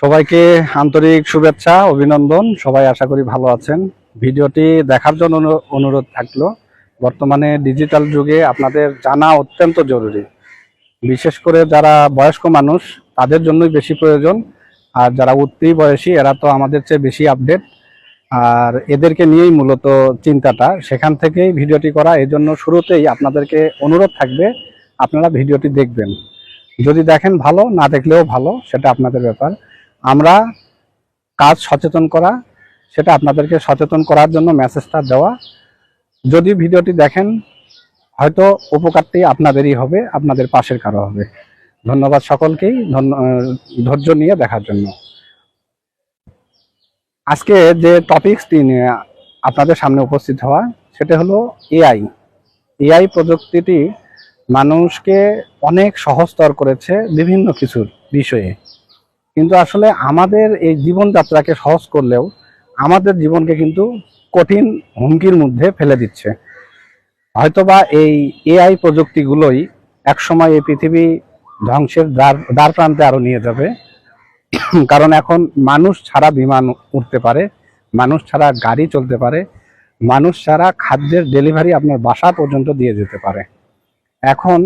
সবাইকে আন্তরিক শুভেচ্ছা, অভিনন্দন। সবাই আশা করি ভালো আছেন। ভিডিওটি দেখার জন্য অনু- অনুরোধ থাকল, বর্তমানে ডিজিটাল যুগে আপনাদের জানা অত্যন্ত জরুরি। বিশেষ করে যারা বয়স্ক মানুষ, তাদের জন্যই বেশি প্রয়োজন। আর যারা উঠতি বয়সী, এরা তো আমাদের চেয়ে বেশি আপডেট আর এদেরকে নিয়েই মূলত চিন্তাটা। সেখান থেকেই ভিডিওটি করা। এই জন্য শুরুতেই আপনাদেরকে অনুরোধ থাকবে, আপনারা ভিডিওটি দেখবেন। যদি দেখেন ভালো, না দেখলেও ভালো, সেটা আপনাদের ব্যাপার। আমরা কাজ সচেতন করা, সেটা আপনাদেরকে সচেতন করার জন্য মেসেজটা দেওয়া। যদি ভিডিওটি দেখেন, হয়তো উপকারটি আপনাদেরই হবে, আপনাদের পাশের কারও হবে। ধন্যবাদ সকলকেই ধৈর্য নিয়ে দেখার জন্য। আজকে যে টপিকসটি নিয়ে আপনাদের সামনে উপস্থিত হওয়া, সেটা হলো এআই এআই প্রযুক্তিটি মানুষকে অনেক সহজতর করেছে বিভিন্ন কিছুর বিষয়ে। কিন্তু আসলে আমাদের এই জীবনযাত্রাকে সহজ করলেও আমাদের জীবনকে কিন্তু কঠিন হুমকির মধ্যে ফেলে দিচ্ছে। হয়তোবা এই এআই প্রযুক্তিগুলোই একসময় এই পৃথিবী ধ্বংসের দ্বার দ্বার প্রান্তে আরও নিয়ে যাবে। কারণ এখন মানুষ ছাড়া বিমান উঠতে পারে, মানুষ ছাড়া গাড়ি চলতে পারে, মানুষ ছাড়া খাদ্যের ডেলিভারি আপনার বাসা পর্যন্ত দিয়ে যেতে পারে। এখন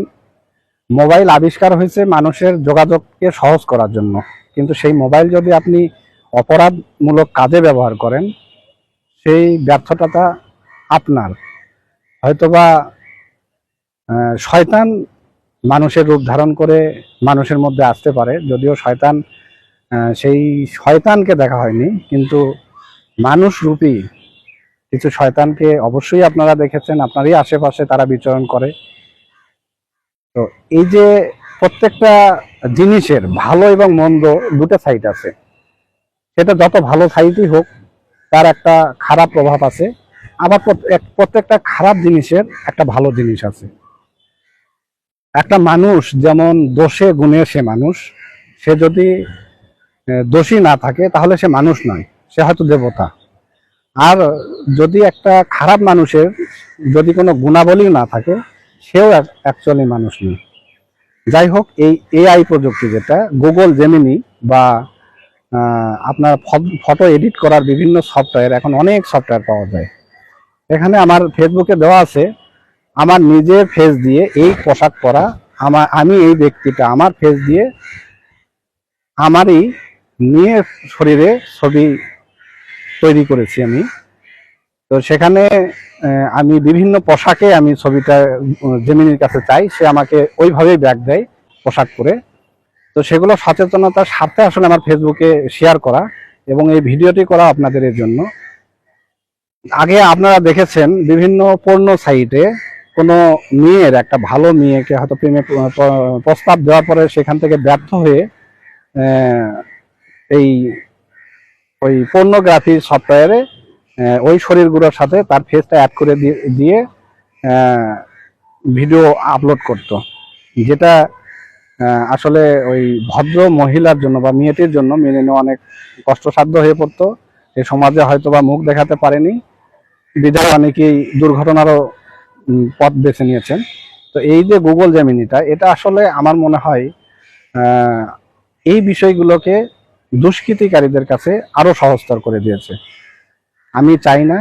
মোবাইল আবিষ্কার হয়েছে মানুষের যোগাযোগকে সহজ করার জন্য। কিন্তু সেই মোবাইল যদি আপনি অপরাধমূলক কাজে ব্যবহার করেন, সেই ব্যর্থতাটা আপনার। হয়তোবা শয়তান মানুষের রূপ ধারণ করে মানুষের মধ্যে আসতে পারে, যদিও শয়তান সেই শয়তানকে দেখা হয়নি, কিন্তু মানুষ রূপী কিছু শয়তানকে অবশ্যই আপনারা দেখেছেন, আপনারই আশেপাশে তারা বিচরণ করে। তো এই যে প্রত্যেকটা জিনিসের ভালো এবং মন্দ দুটো সাইড আছে। সেটা যত ভালো সাইডই হোক, তার একটা খারাপ প্রভাব আছে। আবার প্রত- প্রত্যেকটা খারাপ জিনিসের একটা ভালো জিনিস আছে। একটা মানুষ যেমন দোষে গুণে সে মানুষ, সে যদি দোষী না থাকে, তাহলে সে মানুষ নয়, সে হয়তো দেবতা। আর যদি একটা খারাপ মানুষের যদি কোনো গুণাবলী না থাকে, সেও অ্যাকচুয়ালি মানুষ নয়। যাই হোক এই এআই প্রযুক্তি যেটা গুগল জেমিনি বা আপনার ফটো এডিট করার বিভিন্ন সফটওয়্যার এখন অনেক সফটওয়্যার পাওয়া যায়। এখানে আমার ফেসবুকে দেওয়া আছে, আমার নিজের ফেস দিয়ে এই পোশাক পরা, আমার, আমি এই ব্যক্তিটা, আমার ফেস দিয়ে আমারই নিয়ে শরীরে ছবি তৈরি করেছি আমি। তো সেখানে আমি বিভিন্ন পোশাকে আমি ছবিটা জেমিনির কাছে চাই। সে আমাকে ওইভাবেই ব্যাগ দেয় পোশাক পরে। তো সেগুলো সচেতনতার স্বার্থে আসলে আমার ফেসবুকে শেয়ার করা এবং এই ভিডিওটি করা আপনাদের এর জন্য। আগে আপনারা দেখেছেন বিভিন্ন পণ্য সাইটে কোনো মেয়ের, একটা ভালো মেয়েকে হয়তো প্রেমে প্রস্তাব দেওয়ার পরে সেখান থেকে ব্যর্থ হয়ে এই, ওই পর্নোগ্রাফি সফটওয়্যারে ওই শরীরগুলোর সাথে তার ফেসটা অ্যাড করে দিয়ে- ভিডিও আপলোড করত। যেটা আসলে ওই ভদ্র মহিলার জন্য বা মেয়েটির জন্য মেনে নেওয়া অনেক কষ্টসাধ্য হয়ে পড়তো। এই সমাজে হয়তো বা মুখ দেখাতে পারেনি। বিধায় অনেকেই দুর্ঘটনারও পথ বেছে নিয়েছেন। তো এই যে গুগল জেমিনিটা এটা আসলে আমার মনে হয় এই বিষয়গুলোকে দুষ্কৃতিকারীদের কাছে আরও সহজতর করে দিয়েছে। আমি চাই না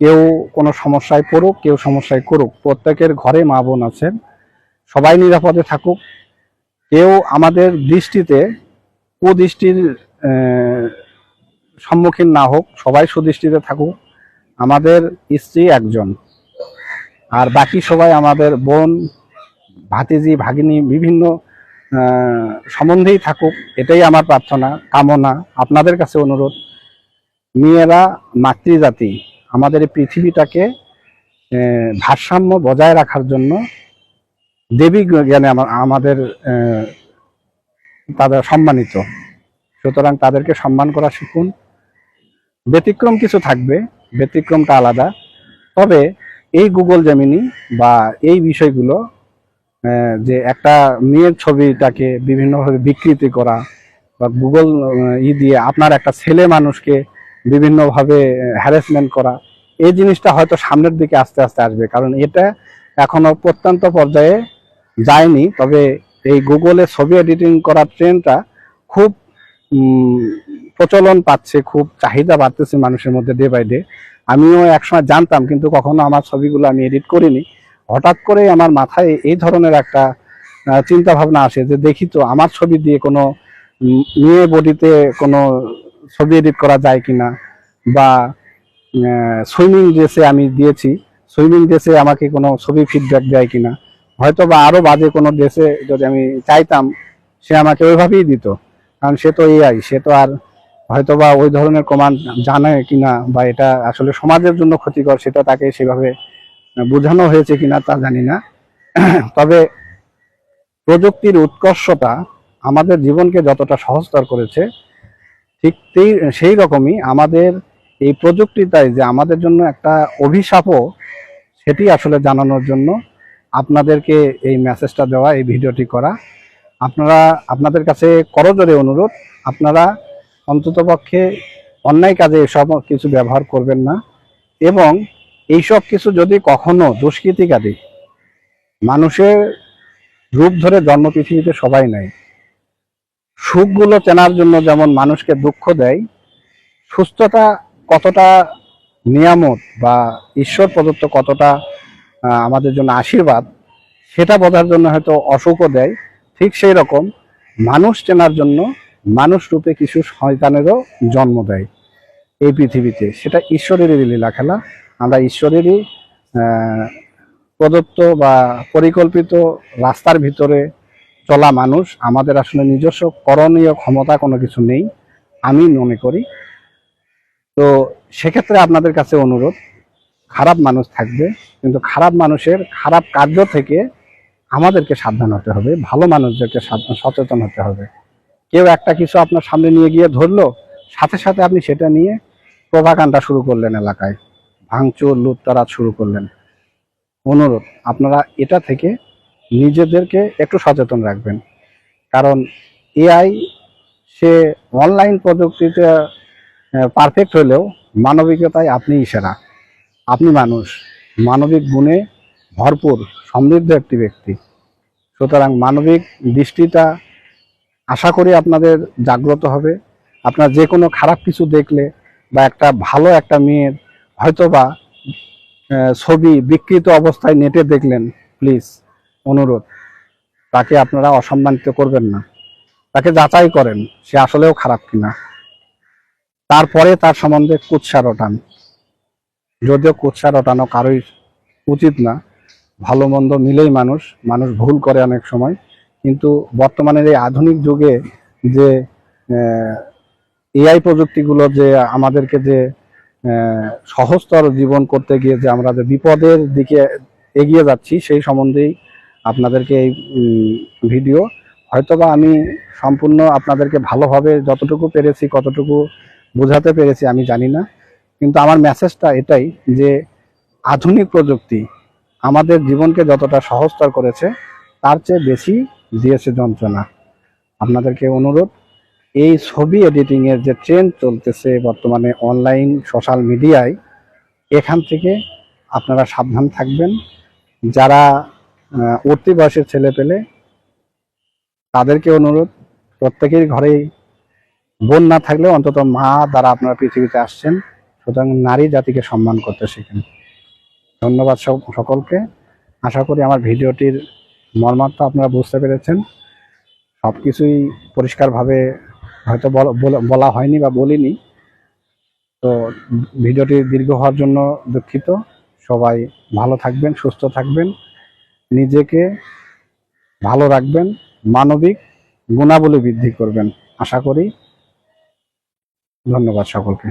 কেউ কোনো সমস্যায় পড়ুক, কেউ সমস্যায় করুক। প্রত্যেকের ঘরে মা বোন আছেন। সবাই নিরাপদে থাকুক। কেউ আমাদের দৃষ্টিতে কুদৃষ্টির সম্মুখীন না হোক, সবাই সুদৃষ্টিতে থাকুক। আমাদের স্ত্রী একজন। আর বাকি সবাই আমাদের বোন, ভাতিজি, ভাগিনী, বিভিন্ন সম্বন্ধেই থাকুক। এটাই আমার প্রার্থনা, কামনা। আপনাদের কাছে অনুরোধ। মেয়েরা মাতৃজাতি। আমাদের এই পৃথিবীটাকে ভারসাম্য বজায় রাখার জন্য দেবী জ্ঞানে আমাদের তাদের সম্মানিত। সুতরাং তাদেরকে সম্মান করা শিখুন। ব্যতিক্রম কিছু থাকবে, ব্যতিক্রমটা আলাদা। তবে এই গুগল জেমিনি বা এই বিষয়গুলো যে একটা মেয়ের ছবিটাকে বিভিন্নভাবে বিকৃতি করা বা গুগল ই দিয়ে আপনার একটা ছেলে মানুষকে বিভিন্নভাবে হ্যারাসমেন্ট করা, এই জিনিসটা হয়তো সামনের দিকে আস্তে আস্তে আসবে। কারণ এটা এখনও প্রত্যন্ত পর্যায়ে যায়নি, তবে এই গুগলে ছবি এডিটিং করার ট্রেন্ডটা খুব প্রচলন পাচ্ছে, খুব চাহিদা বাড়তেছে মানুষের মধ্যে ডে বাই ডে আমিও একসময় জানতাম, কিন্তু কখনো আমার ছবিগুলো আমি এডিট করিনি। হঠাৎ করে আমার মাথায় এই ধরনের একটা চিন্তা ভাবনা আসে যে দেখি তো আমার ছবি দিয়ে কোনো মেয়ে বডিতে কোনো ছবি এডিট করা যায় কিনা বা সুইমিং ড্রেসে আমি দিয়েছি সুইমিং ড্রেসে আমাকে কোনো ছবি ফিডব্যাক দেয় কিনা? হয়তো বা আরও বাজে কোনো ড্রেসে যদি আমি চাইতাম, সে আমাকে ওইভাবেই দিত। কারণ সে তো এআই সে তো আর হয়তো বা ওই ধরনের কমান্ড জানে কিনা বা এটা আসলে সমাজের জন্য ক্ষতিকর, সেটা তাকে সেভাবে বোঝানো হয়েছে কিনা তা জানি না। তবে প্রযুক্তির উৎকর্ষতা আমাদের জীবনকে যতটা সহজতর করেছে ঠিক সেই রকমই আমাদের এই প্রযুক্তিটাই যে আমাদের জন্য একটা অভিশাপও, সেটি আসলে জানানোর জন্য আপনাদেরকে এই মেসেজটা দেওয়া, এই ভিডিওটি করা। আপনারা, আপনাদের কাছে করজোরে অনুরোধ, আপনারা অন্ততপক্ষে অন্যায় কাজে এসব কিছু ব্যবহার করবেন না এবং এইসব কিছু যদি কখনো দুষ্কৃতিকারী, মানুষের রূপ ধরে জন্ম পৃথিবীতে সবাই নেয় সুখগুলো চেনার জন্য যেমন মানুষকে দুঃখ দেয়, সুস্থতা কতটা নিয়ামত বা ঈশ্বর প্রদত্ত কতটা আমাদের জন্য আশীর্বাদ, সেটা বোঝার জন্য হয়তো অসুখও দেয়। ঠিক সেই রকম মানুষ চেনার জন্য মানুষ রূপে কিছু শয়তানেরও জন্ম দেয় এই পৃথিবীতে। সেটা ঈশ্বরেরই লীলা খেলা আমরা ঈশ্বরেরই প্রদত্ত বা পরিকল্পিত রাস্তার ভিতরে চলা মানুষ, আমাদের আসলে নিজস্ব করণীয় ক্ষমতা কোনো কিছু নেই, আমি মনে করি। তো সেক্ষেত্রে আপনাদের কাছে অনুরোধ, খারাপ মানুষ থাকবে, কিন্তু খারাপ মানুষের খারাপ কার্য থেকে আমাদেরকে সাবধান হতে হবে, ভালো মানুষদেরকে সচেতন হতে হবে। কেউ একটা কিছু আপনার সামনে নিয়ে গিয়ে ধরলো, সাথে সাথে আপনি সেটা নিয়ে প্রভাকাণ্ডা শুরু করলেন এলাকায়, ভাঙচুর, লুটতারাজ শুরু করলেন। অনুরোধ, আপনারা এটা থেকে নিজেদেরকে একটু সচেতন রাখবেন। কারণ এআই, সে অনলাইন প্রযুক্তিতে পারফেক্ট হলেও মানবিকতায় আপনি সেরা। আপনি মানুষ, মানবিক গুণে ভরপুর, সমৃদ্ধ একটি ব্যক্তি। সুতরাং মানবিক দৃষ্টিটা আশা করি আপনাদের জাগ্রত হবে। আপনার যে কোনো খারাপ কিছু দেখলে বা একটা ভালো একটা মেয়ের হয়তোবা ছবি বিকৃত অবস্থায় নেটে দেখলেন প্লিজ অনুরোধ। তাকে আপনারা অসম্মানিত করবেন না। তাকে যাচাই করেন, সে আসলেও খারাপ কিনা। তারপরে তার সম্বন্ধে কুৎসা রটান যদিও কুৎসা রটানো কারোই উচিত না। ভালো মন্দ মিলেই মানুষ মানুষ ভুল করে অনেক সময়। কিন্তু বর্তমানের এই আধুনিক যুগে যে এআই প্রযুক্তিগুলো যে আমাদেরকে যে সহজতর জীবন করতে গিয়ে যে আমরা যে বিপদের দিকে এগিয়ে যাচ্ছি, সেই সম্বন্ধেই আপনাদেরকে এই ভিডিও। হয়তোবা আমি সম্পূর্ণ আপনাদেরকে ভালোভাবে যতটুকু পেরেছি, কতটুকু বোঝাতে পেরেছি আমি জানি না। কিন্তু আমার মেসেজটা এটাই যে, আধুনিক প্রযুক্তি আমাদের জীবনকে যতটা সহজতর করেছে, তার চেয়ে বেশি দিয়েছে যন্ত্রণা। আপনাদেরকে অনুরোধ, এই ছবি এডিটিংয়ের যে ট্রেন্ড চলতেছে বর্তমানে অনলাইন সোশ্যাল মিডিয়ায় এখান থেকে আপনারা সাবধান থাকবেন। যারা উঠতি বয়সের ছেলে পেলে তাদেরকে অনুরোধ, প্রত্যেকের ঘরেই বোন না থাকলেও অন্তত মা দ্বারা আপনারা পৃথিবীতে আসছেন, সুতরাং নারী জাতিকে সম্মান করতে শিখেন। ধন্যবাদ সকলকে। আশা করি আমার ভিডিওটির মর্মার্থ আপনারা বুঝতে পেরেছেন। সব কিছুই পরিষ্কারভাবে হয়তো বলা হয়নি বা বলিনি। তো ভিডিওটি দীর্ঘ হওয়ার জন্য দুঃখিত। সবাই ভালো থাকবেন, সুস্থ থাকবেন। নিজেকে ভালো রাখবেন মানবিক গুণাবলী বৃদ্ধি করবেন। আশা করি ধন্যবাদ সকলকে।